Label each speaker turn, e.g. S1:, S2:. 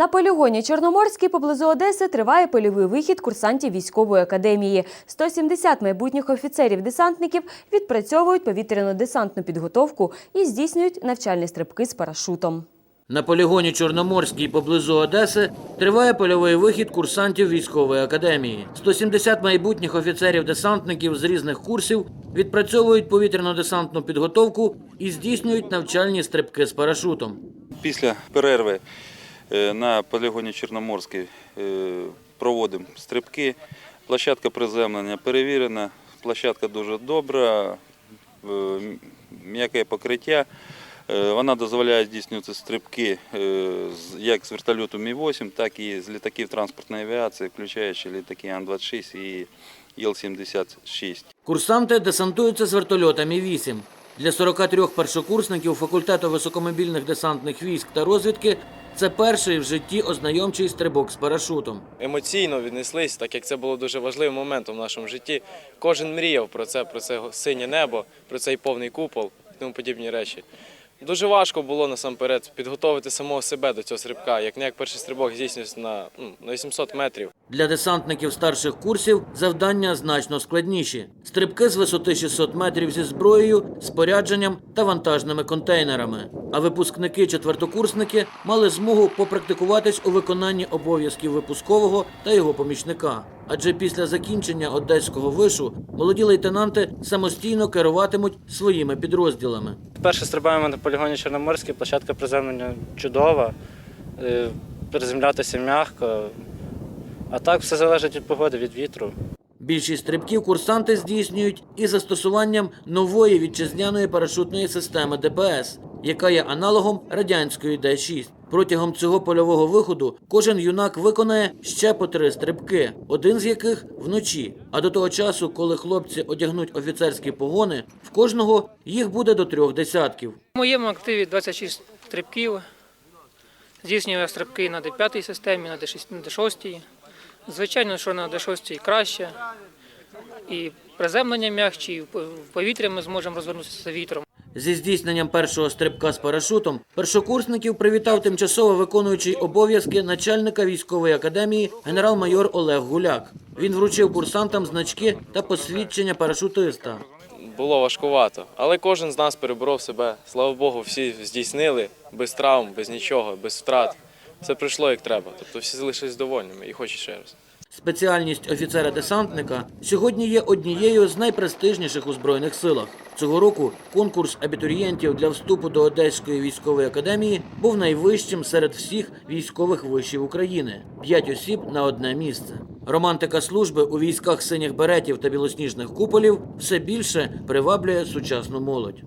S1: На полігоні Чорноморський поблизу Одеси триває польовий вихід курсантів військової академії. 170 майбутніх офіцерів-десантників відпрацьовують повітряно-десантну підготовку і здійснюють навчальні стрибки з парашутом.
S2: На полігоні Чорноморській поблизу Одеси триває польовий вихід курсантів військової академії. 170 майбутніх офіцерів-десантників з різних курсів відпрацьовують повітряно-десантну підготовку і здійснюють навчальні стрибки з парашутом.
S3: Після перерви на полігоні Чорноморський е, проводимо стрибки. Площадка приземлення перевірена, площадка дуже добра, е, м'яке покриття. Е, Вона дозволяє здійснювати стрибки е, як з вертольоту Мі-8, так і з літаків транспортної авіації, включаючи літаки Ан-26 і Іл-76.
S2: Курсанти десантуються з вертольота Мі-8. Для 43 першокурсників факультету високомобільних десантних військ та розвідки це перший в житті ознайомчий стрибок з парашутом.
S4: емоційно віднеслись, так як це було дуже важливим моментом в нашому житті. Кожен мріяв про це, про це синє небо, про цей повний купол і тому подібні речі. Дуже важко було насамперед підготовити самого себе до цього стрибка. Як не як перший стрибок здійснюється на, ну, на 800 метрів.
S2: Для десантників старших курсів завдання значно складніші. Стрибки з висоти 600 метрів зі зброєю, спорядженням та вантажними контейнерами. А випускники-четвертокурсники мали змогу попрактикуватись у виконанні обов'язків випускового та його помічника. Адже після закінчення одеського вишу молоді лейтенанти самостійно керуватимуть своїми підрозділами.
S5: Перше стрибаємо на полігоні Чорноморський, площадка приземлення чудова, е, приземлятися м'яко. А так все залежить від погоди, від вітру.
S2: Більшість стрибків курсанти здійснюють із застосуванням нової вітчизняної парашутної системи ДПС, яка є аналогом радянської Д-6. Протягом цього польового виходу кожен юнак виконає ще по три стрибки, один з яких вночі. А до того часу, коли хлопці одягнуть офіцерські погони, в кожного їх буде до трьох десятків.
S6: В моєму активі 26 стрибків. Здійснюю стрибки на Д5 системі, на Д6, на Д6. Звичайно, що на Д6 краще. І приземлення м'якші, і в повітря ми зможемо розвернутися вітром.
S2: Зі здійсненням першого стрибка з парашутом першокурсників привітав тимчасово виконуючий обов'язки начальника військової академії генерал-майор Олег Гуляк. Він вручив курсантам значки та посвідчення парашутиста.
S4: Було важкувато, але кожен з нас переборов себе. Слава Богу, всі здійснили без травм, без нічого, без втрат. Все пройшло як треба. Тобто всі залишились довольними і хочуть ще раз.
S2: Спеціальність офіцера-десантника сьогодні є однією з найпрестижніших у Збройних силах. Цього року конкурс абітурієнтів для вступу до Одеської військової академії був найвищим серед всіх військових вишів України п'ять осіб на одне місце. Романтика служби у військах синіх беретів та білосніжних куполів все більше приваблює сучасну молодь.